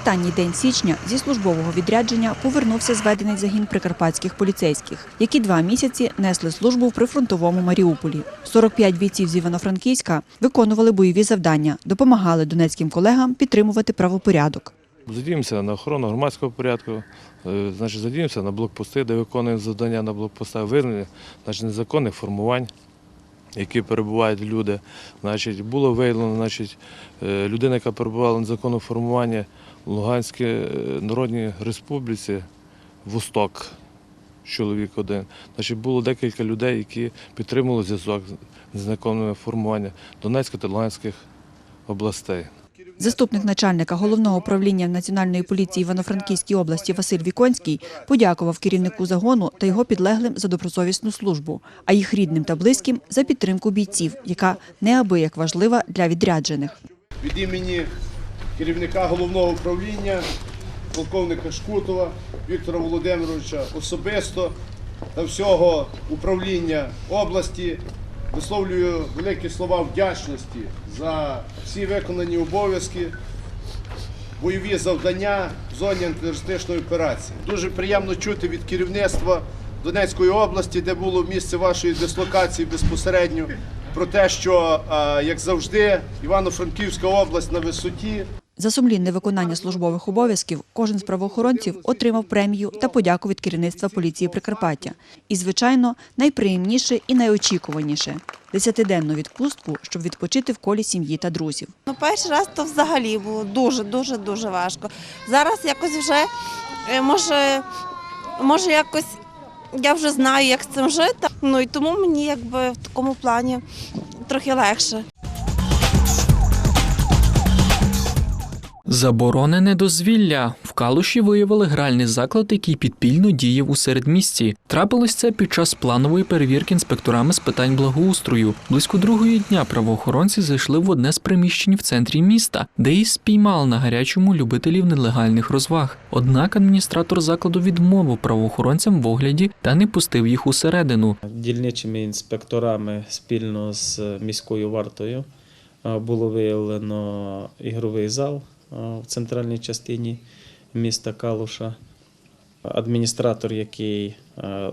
останній день січня зі службового відрядження повернувся зведений загін прикарпатських поліцейських, які два місяці несли службу в прифронтовому Маріуполі. 45 бійців з Івано-Франківська виконували бойові завдання, допомагали донецьким колегам підтримувати правопорядок. Задіємося на охорону громадського порядку, е, значить, задіємося на блокпости, де виконуємо завдання на блокпостах, виявлення значить, незаконних формувань, які перебувають люди. Значить, було виявлено значить, е, людина, яка перебувала на незаконному формуванні в Луганській е, Народній Республіці, Восток, чоловік один. Значить, було декілька людей, які підтримували зв'язок з незаконними формуваннями Донецької та Луганських областей. Заступник начальника головного управління Національної поліції Івано-Франківській області Василь Віконський подякував керівнику загону та його підлеглим за добросовісну службу, а їх рідним та близьким за підтримку бійців, яка неабияк важлива для відряджених. від імені керівника головного управління, полковника Шкутова Віктора Володимировича особисто та всього управління області висловлюю великі слова вдячності за всі виконані обов'язки, бойові завдання в зоні антитерористичної операції. Дуже приємно чути від керівництва Донецької області, де було місце вашої дислокації безпосередньо, про те, що, е, як завжди, Івано-Франківська область на висоті. За сумлінне виконання службових обов'язків кожен з правоохоронців отримав премію та подяку від керівництва поліції Прикарпаття. І, звичайно, найприємніше і найочікуваніше десятиденну відпустку, щоб відпочити в колі сім'ї та друзів. Ну, перший раз то взагалі було дуже, дуже, дуже важко. Зараз якось вже е, може, може якось я вже знаю, як з цим жити. Ну і тому мені якби в такому плані трохи легше. Заборонене дозвілля. В Калуші виявили гральний заклад, який підпільно діяв у середмісті. Трапилось це під час планової перевірки інспекторами з питань благоустрою. Близько другої дня правоохоронці зайшли в одне з приміщень в центрі міста, де і спіймали на гарячому любителів нелегальних розваг. Однак адміністратор закладу відмовив правоохоронцям в огляді та не пустив їх усередину. Дільничими інспекторами спільно з міською вартою було виявлено ігровий зал в центральній частині міста Калуша. Адміністратор, який е,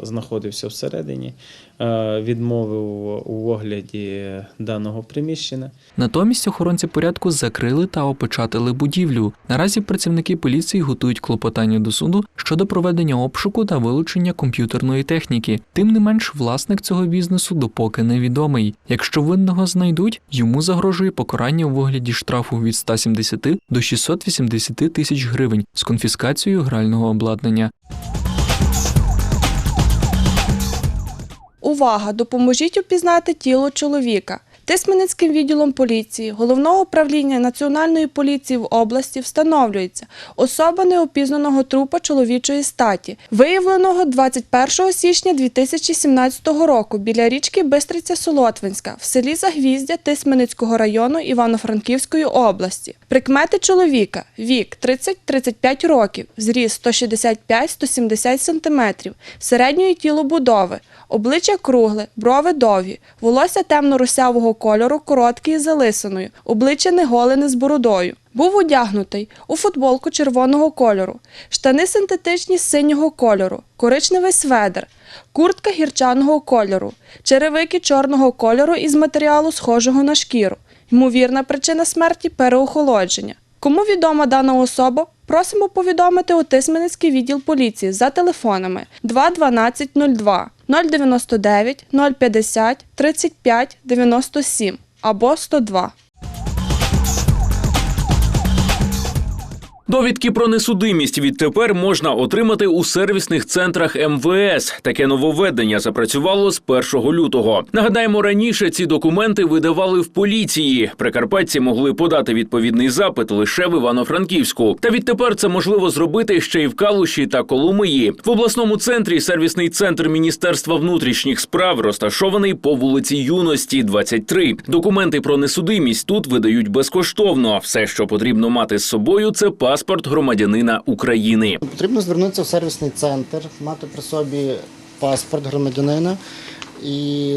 знаходився всередині, е, відмовив у огляді даного приміщення. Натомість охоронці порядку закрили та опечатали будівлю. Наразі працівники поліції готують клопотання до суду щодо проведення обшуку та вилучення комп'ютерної техніки. Тим не менш, власник цього бізнесу допоки невідомий. Якщо винного знайдуть, йому загрожує покарання у вигляді штрафу від 170 до 680 тисяч гривень з конфіскацією грального обладнання. Увага! Допоможіть упізнати тіло чоловіка. Тисменницьким відділом поліції Головного управління Національної поліції в області встановлюється особа неопізнаного трупа чоловічої статі, виявленого 21 січня 2017 року біля річки Бистриця Солотвинська в селі Загвіздя Тисменницького району Івано-Франківської області. Прикмети чоловіка: вік 30-35 років, зріст 165-170 см, середньої тілобудови, обличчя кругле, брови довгі, волосся темно-русявого кольору, коротке і залисаною, обличчя неголене з бородою. Був одягнутий у футболку червоного кольору, штани синтетичні синього кольору, коричневий сведер, куртка гірчаного кольору, черевики чорного кольору із матеріалу, схожого на шкіру. Ймовірна причина смерті переохолодження. Кому відома дана особа, просимо повідомити у Тисменницький відділ поліції за телефонами 21202 099 050 35 97 або 102. Довідки про несудимість відтепер можна отримати у сервісних центрах МВС. Таке нововведення запрацювало з 1 лютого. Нагадаємо, раніше ці документи видавали в поліції. Прикарпатці могли подати відповідний запит лише в Івано-Франківську. Та відтепер це можливо зробити ще й в Калуші та Коломиї. В обласному центрі сервісний центр Міністерства внутрішніх справ розташований по вулиці Юності, 23. Документи про несудимість тут видають безкоштовно. Все, що потрібно мати з собою, це паспорт громадянина України. Потрібно звернутися в сервісний центр, мати при собі паспорт громадянина. І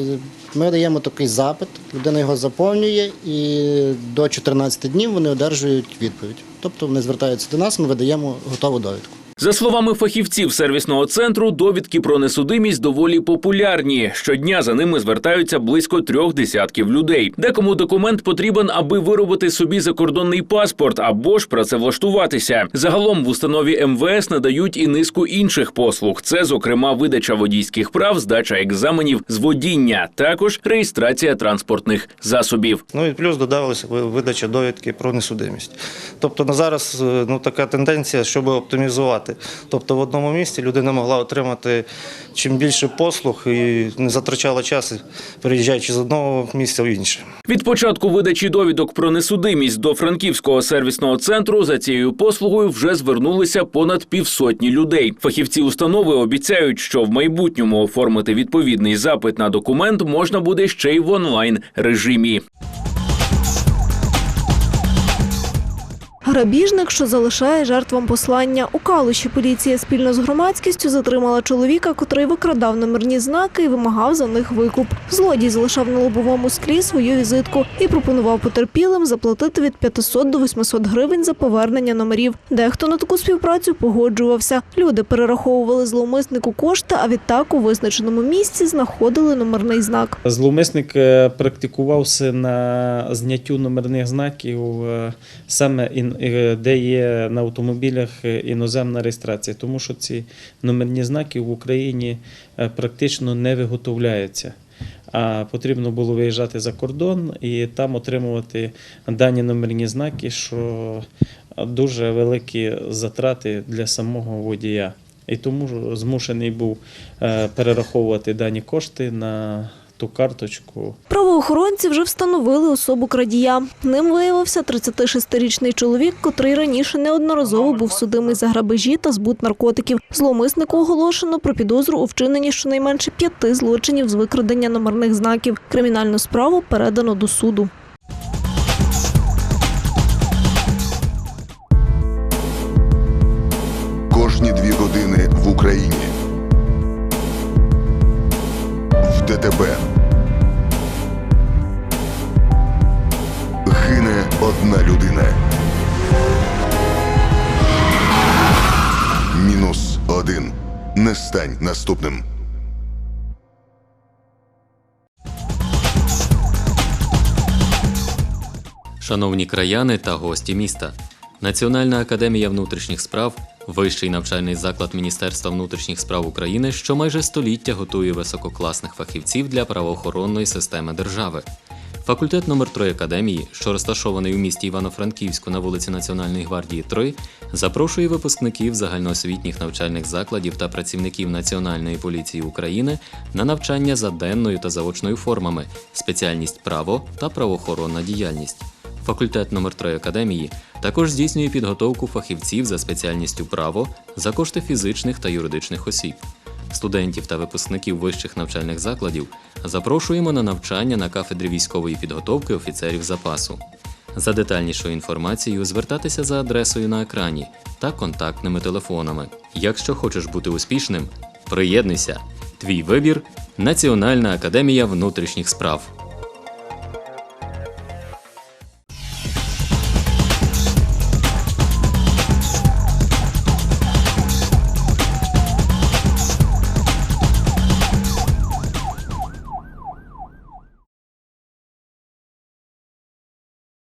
ми даємо такий запит, людина його заповнює і до 14 днів вони одержують відповідь. Тобто вони звертаються до нас, ми видаємо готову довідку. За словами фахівців сервісного центру, довідки про несудимість доволі популярні. Щодня за ними звертаються близько трьох десятків людей. Декому документ потрібен, аби виробити собі закордонний паспорт або ж працевлаштуватися. Загалом в установі МВС надають і низку інших послуг. Це, зокрема, видача водійських прав, здача екзаменів з водіння, також реєстрація транспортних засобів. Ну і плюс додавалася видача довідки про несудимість. Тобто на зараз е, ну, така тенденція, щоб оптимізувати. Тобто в одному місці людина могла отримати чим більше послуг і не затрачала час, переїжджаючи з одного місця в інше. Від початку видачі довідок про несудимість до франківського сервісного центру за цією послугою вже звернулися понад півсотні людей. Фахівці установи обіцяють, що в майбутньому оформити відповідний запит на документ можна буде ще й в онлайн режимі. Грабіжник, що залишає жертвам послання. У Калуші поліція спільно з громадськістю затримала чоловіка, котрий викрадав номерні знаки і вимагав за них викуп. Злодій залишав на лобовому склі свою візитку і пропонував потерпілим заплатити від 500 до 800 гривень за повернення номерів. Дехто на таку співпрацю погоджувався. Люди перераховували зловмиснику кошти, а відтак у визначеному місці знаходили номерний знак. Зловмисник е, практикувався на зняттю номерних знаків е, саме де є на автомобілях е, іноземна реєстрація, тому що ці номерні знаки в Україні е, практично не виготовляються. А потрібно було виїжджати за кордон і там отримувати дані номерні знаки, що дуже великі затрати для самого водія. І тому змушений був е, перераховувати дані кошти на ту карточку. Правоохоронці вже встановили особу крадія. Ним виявився 36-річний чоловік, котрий раніше неодноразово був судимий за грабежі та збут наркотиків. Зловмиснику оголошено про підозру у вчиненні щонайменше п'яти злочинів з викрадення номерних знаків. Кримінальну справу передано до суду. Не стань наступним. Шановні краяни та гості міста, Національна академія внутрішніх справ вищий навчальний заклад Міністерства внутрішніх справ України, що майже століття готує висококласних фахівців для правоохоронної системи держави. Факультет номер 3 академії, що розташований у місті Івано-Франківську на вулиці Національної гвардії 3, запрошує випускників загальноосвітніх навчальних закладів та працівників Національної поліції України на навчання за денною та заочною формами, спеціальність право та правоохоронна діяльність. Факультет номер 3 академії також здійснює підготовку фахівців за спеціальністю право за кошти фізичних та юридичних осіб. Студентів та випускників вищих навчальних закладів запрошуємо на навчання на кафедрі військової підготовки офіцерів запасу. За детальнішою інформацією звертатися за адресою на екрані та контактними телефонами. Якщо хочеш бути успішним, приєднуйся. Твій вибір Національна академія внутрішніх справ.